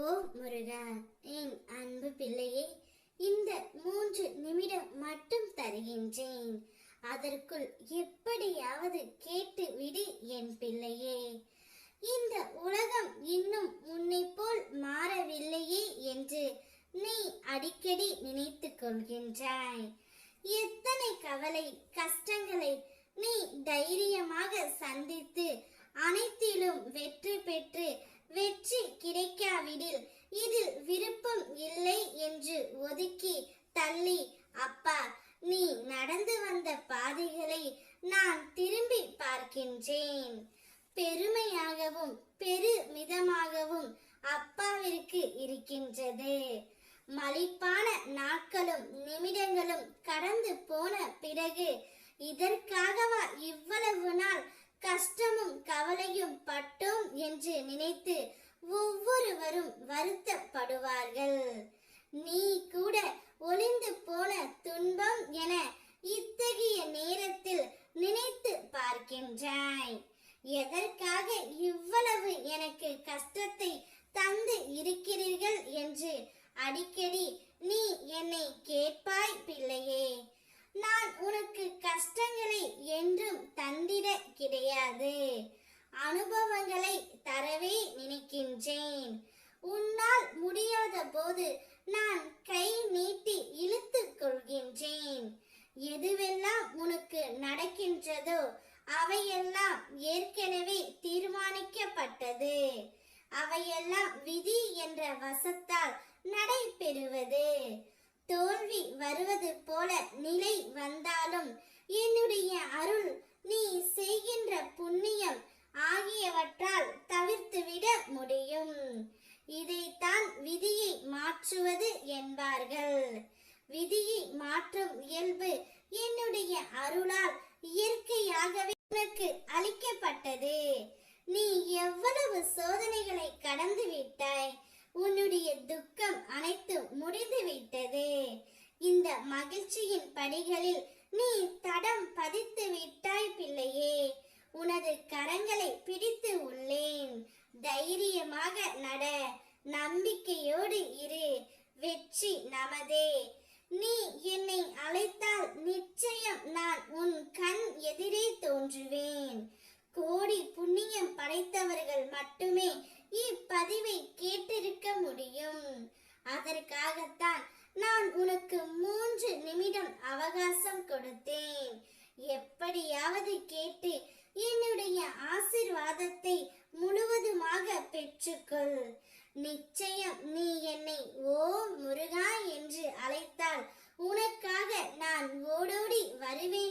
ஓ முருகா என் அன்பு பிள்ளையே இந்த மூன்று நிமிடம் மட்டும் தருகின்றேன். அதற்குள் எப்படியாவது கேட்டு விடு என் பிள்ளையே. இந்த உலகம் இன்னும் உன்னை போல் மாறவில்லையே என்று நீ அடிக்கடி நினைத்து கொள்கின்றாய். எத்தனை கவலை கஷ்டங்களை நீ தைரியமாக சந்தித்து அனைத்திலும் வெற்றி பெற்று வெற்றி கிடைக்காவிடில். இதில் விருப்பம் இல்லை என்று ஒதுக்கி தள்ளி அப்பா நீ நடந்து வந்த பாதைகளை நான் திரும்பி பார்க்கின்றேன். பெருமையாகவும் பெருமிதமாகவும் அப்பாவிற்கு இருக்கின்றது. மலிப்பான நாட்களும் நிமிடங்களும் கடந்து போன பிறகு இதற்காகவா இவ்வளவு நாள் கஷ்டமும் கவலையும் பட்டோம்? என்று நினைத்து அனைவரும் வருத்தப்படுவார்கள். நீ கூட ஒளிந்து போன துன்பம் என இத்தகைய நேரத்தில் நினைத்து பார்க்கின்றாய். எதற்காக இவ்வளவு எனக்கு கஷ்டத்தை தந்து இருக்கிறீர்கள் என்று அடிக்கடி நீ என்னை கேட்பாய் பிள்ளையே. நான் உனக்கு கஷ்டங்களை என்றும் தந்திட கிடையாது. அனுபவங்களை தரவே நினைக்கின்றேன். போது நான் கை நீட்டி இழுத்துக் கொள்கின்றேன். எதுவெல்லாம் உனக்கு நடக்கின்றதோ அவையெல்லாம் ஏற்கனவே தீர்மானிக்கப்பட்டது. அவையெல்லாம் விதி என்ற வசத்தால் நடைபெறுவது. தோல்வி வருவது போல நிலை வந்தாலும் என்னுடைய அருள் நீ செய்கின்ற புண்ணியம் ஆகியவற்றால் தவிர்த்துவிட முடியும். இதைத்தான் விதியை மாற்றுவது என்பார்கள். விதியை மாற்றும் இயல்பு என்னுடைய அருளால் இயற்கையாகவே உனக்கு அளிக்கப்பட்டது. நீ எவ்வளவு சோதனைகளை கடந்து விட்டாய்? உன்னுடைய துக்கம் அனைத்தும் முடிந்து விட்டது. இந்த மகிழ்ச்சியின் படிகளில் நீ தடம் பதித்து விட்டாய் பிள்ளையே. உனது கரங்களை பிடித்து உள்ளேன். தைரியமாக நட. நம்பிக்கையோடு இரு. வெற்றி நமதே. நீ என்னை அழைத்தால் நிச்சயம் நான் உன் கண் எதிரே தோன்றுவேன். கோடி புண்ணியம் படைத்தவர்கள் மட்டுமே இப்பதிவை கேட்டிருக்க முடியும். அதற்காகத்தான் நான் உனக்கு மூன்று நிமிடம் அவகாசம் கொடுத்தேன். எப்படியாவது கேட்டு என்னுடைய ஆசிர்வாதத்தை முழுவதுமாக பெற்றுக்கொள். நிச்சயம் நீ என்னை ஓ முருகா என்று அழைத்தால் உனக்காக நான் ஓடோடி வருவேன்